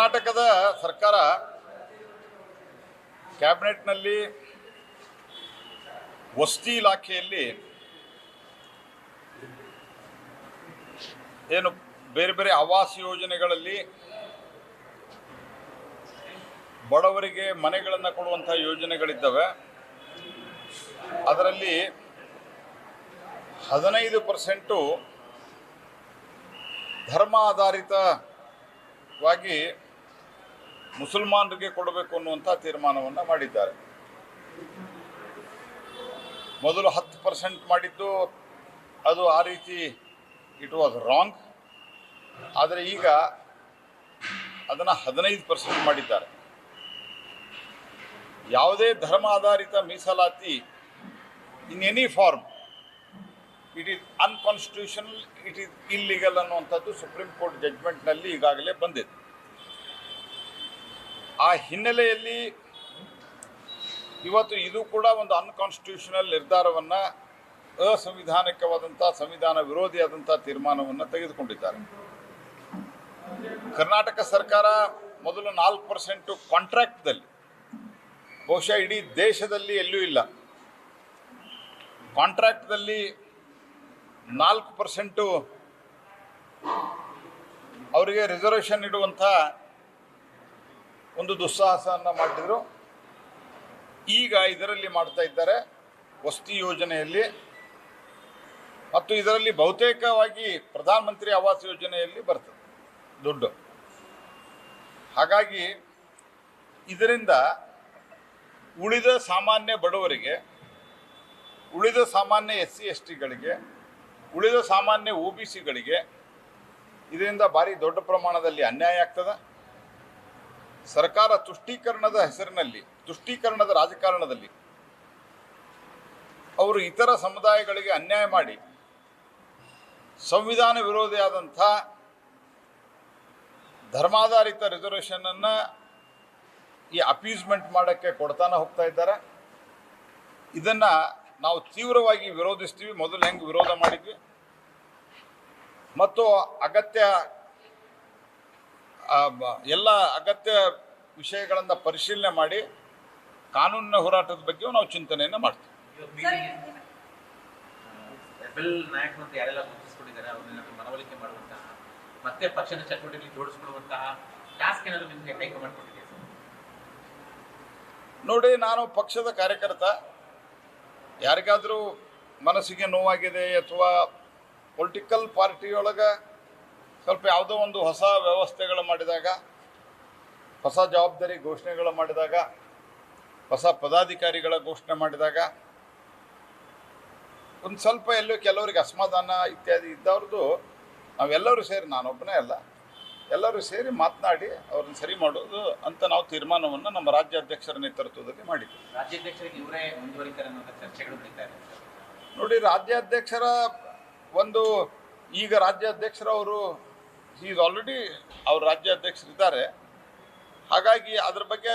ಕರ್ನಾಟಕದ ಸರ್ಕಾರ ಕ್ಯಾಬಿನೆಟ್ನಲ್ಲಿ ವಸತಿ ಇಲಾಖೆಯಲ್ಲಿ ಏನು ಬೇರೆ ಬೇರೆ ಆವಾಸ ಯೋಜನೆಗಳಲ್ಲಿ ಬಡವರಿಗೆ ಮನೆಗಳನ್ನು ಕೊಡುವಂಥ ಯೋಜನೆಗಳಿದ್ದಾವೆ. ಅದರಲ್ಲಿ ಹದಿನೈದು ಪರ್ಸೆಂಟು ಧರ್ಮ ಆಧಾರಿತವಾಗಿ ಮುಸಲ್ಮಾನರಿಗೆ ಕೊಡಬೇಕು ಅನ್ನುವಂಥ ತೀರ್ಮಾನವನ್ನು ಮಾಡಿದ್ದಾರೆ. ಮೊದಲು ಹತ್ತು ಪರ್ಸೆಂಟ್ ಮಾಡಿದ್ದು ಅದು ಆ ರೀತಿ ಇಟ್ ವಾಸ್ ರಾಂಗ್. ಆದರೆ ಈಗ ಅದನ್ನು ಹದಿನೈದು ಪರ್ಸೆಂಟ್ ಮಾಡಿದ್ದಾರೆ. ಯಾವುದೇ ಧರ್ಮ ಆಧಾರಿತ ಮೀಸಲಾತಿ in any form, it is unconstitutional, it is illegal ಅನ್ನುವಂಥದ್ದು ಸುಪ್ರೀಂ ಕೋರ್ಟ್ ಜಡ್ಜ್ಮೆಂಟ್ನಲ್ಲಿ ಈಗಾಗಲೇ ಬಂದಿದೆ. ಆ ಹಿನ್ನೆಲೆಯಲ್ಲಿ ಇವತ್ತು ಇದು ಕೂಡ ಒಂದು ಅನ್ಕಾನ್ಸ್ಟಿಟ್ಯೂಷನಲ್ ನಿರ್ಧಾರವನ್ನು ಅಸಂವಿಧಾನಿಕವಾದಂಥ ಸಂವಿಧಾನ ವಿರೋಧಿಯಾದಂಥ ತೀರ್ಮಾನವನ್ನು ತೆಗೆದುಕೊಂಡಿದ್ದಾರೆ. ಕರ್ನಾಟಕ ಸರ್ಕಾರ ಮೊದಲು ನಾಲ್ಕು ಪರ್ಸೆಂಟು ಕಾಂಟ್ರಾಕ್ಟ್ದಲ್ಲಿ ಬಹುಶಃ ಇಡೀ ದೇಶದಲ್ಲಿ ಎಲ್ಲೂ ಇಲ್ಲ. ಕಾಂಟ್ರಾಕ್ಟ್ದಲ್ಲಿ ನಾಲ್ಕು ಪರ್ಸೆಂಟು ಅವರಿಗೆ ರಿಸರ್ವೇಷನ್ ಇಡುವಂಥ ಒಂದು ದುಸ್ಸಾಹಸವನ್ನು ಮಾಡಿದರು. ಈಗ ಇದರಲ್ಲಿ ಮಾಡ್ತಾ ಇದ್ದಾರೆ ವಸತಿ ಯೋಜನೆಯಲ್ಲಿ. ಮತ್ತು ಇದರಲ್ಲಿ ಬಹುತೇಕವಾಗಿ ಪ್ರಧಾನಮಂತ್ರಿ ಆವಾಸ್ ಯೋಜನೆಯಲ್ಲಿ ಬರ್ತದೆ ದುಡ್ಡು. ಹಾಗಾಗಿ ಇದರಿಂದ ಉಳಿದ ಸಾಮಾನ್ಯ ಬಡವರಿಗೆ, ಉಳಿದ ಸಾಮಾನ್ಯ ಎಸ್ ಸಿ ಎಸ್ ಟಿಗಳಿಗೆ ಉಳಿದ ಸಾಮಾನ್ಯ ಒ ಬಿ ಸಿಗಳಿಗೆ ಇದರಿಂದ ಭಾರಿ ದೊಡ್ಡ ಪ್ರಮಾಣದಲ್ಲಿ ಅನ್ಯಾಯ ಆಗ್ತದೆ. ಸರ್ಕಾರ ತುಷ್ಟೀಕರಣದ ಹೆಸರಿನಲ್ಲಿ, ತುಷ್ಟೀಕರಣದ ರಾಜಕಾರಣದಲ್ಲಿ ಅವರು ಇತರ ಸಮುದಾಯಗಳಿಗೆ ಅನ್ಯಾಯ ಮಾಡಿ, ಸಂವಿಧಾನ ವಿರೋಧಿಯಾದಂಥ ಧರ್ಮಾಧಾರಿತ ರಿಸರ್ವೇಷನನ್ನು ಈ ಅಪೀಸ್ಮೆಂಟ್ ಮಾಡೋಕ್ಕೆ ಕೊಡ್ತಾನೆ ಹೋಗ್ತಾ ಇದ್ದಾರೆ. ಇದನ್ನು ನಾವು ತೀವ್ರವಾಗಿ ವಿರೋಧಿಸ್ತೀವಿ. ಮೊದಲು ಹೆಂಗೆ ವಿರೋಧ ಮಾಡಿದ್ವಿ? ಮತ್ತು ಅಗತ್ಯ ಎಲ್ಲ ಅಗತ್ಯ ವಿಷಯಗಳನ್ನು ಪರಿಶೀಲನೆ ಮಾಡಿ ಕಾನೂನಿನ ಹೋರಾಟದ ಬಗ್ಗೆ ನಾವು ಚಿಂತನೆಯನ್ನು ಮಾಡ್ತೀವಿ. ಮತ್ತೆ ಪಕ್ಷದ ಚಟುವಟಿಕೆಗಳಿಗೆ ಜೋಡಿಸ್ಕೊಳ್ಳುವಂತಹ ಟಾಸ್ಕ್ ಏನಾದ್ರು ನಿಮಗೆ ಹೈಕಮಾಂಡ್ ಕೊಟ್ಟಿದೆ ನೋಡಿ ನಾನು ಪಕ್ಷದ ಕಾರ್ಯಕರ್ತ. ಯಾರಿಗಾದರೂ ಮನಸ್ಸಿಗೆ ನೋವಾಗಿದೆ ಅಥವಾ ಪೊಲಿಟಿಕಲ್ ಪಾರ್ಟಿಯೊಳಗೆ ಸ್ವಲ್ಪ ಯಾವುದೋ ಒಂದು ಹೊಸ ವ್ಯವಸ್ಥೆಗಳು ಮಾಡಿದಾಗ ಹೊಸ ಜವಾಬ್ದಾರಿ ಘೋಷಣೆಗಳು ಮಾಡಿದಾಗ ಹೊಸ ಪದಾಧಿಕಾರಿಗಳ ಘೋಷಣೆ ಮಾಡಿದಾಗ ಒಂದು ಸ್ವಲ್ಪ ಎಲ್ಲೋ ಕೆಲವರಿಗೆ ಅಸಮಾಧಾನ ಇತ್ಯಾದಿ ಇದ್ದವ್ರದ್ದು ನಾವೆಲ್ಲರೂ ಸೇರಿ ನಾನೊಬ್ಬನೇ ಅಲ್ಲ ಎಲ್ಲರೂ ಸೇರಿ ಮಾತನಾಡಿ ಅವ್ರನ್ನ ಸರಿ ಮಾಡೋದು ಅಂತ ನಾವು ತೀರ್ಮಾನವನ್ನು ನಮ್ಮ ರಾಜ್ಯಾಧ್ಯಕ್ಷರ ನೇತೃತ್ವದಲ್ಲಿ ಮಾಡಿದ್ವಿ. ನೋಡಿ ರಾಜ್ಯಾಧ್ಯಕ್ಷರ ಒಂದು ಈಗ ರಾಜ್ಯಾಧ್ಯಕ್ಷರವರು ಈಸ್ ಆಲ್ರೆಡಿ ಅವ್ರ ರಾಜ್ಯಾಧ್ಯಕ್ಷರಿದ್ದಾರೆ. ಹಾಗಾಗಿ ಅದ್ರ ಬಗ್ಗೆ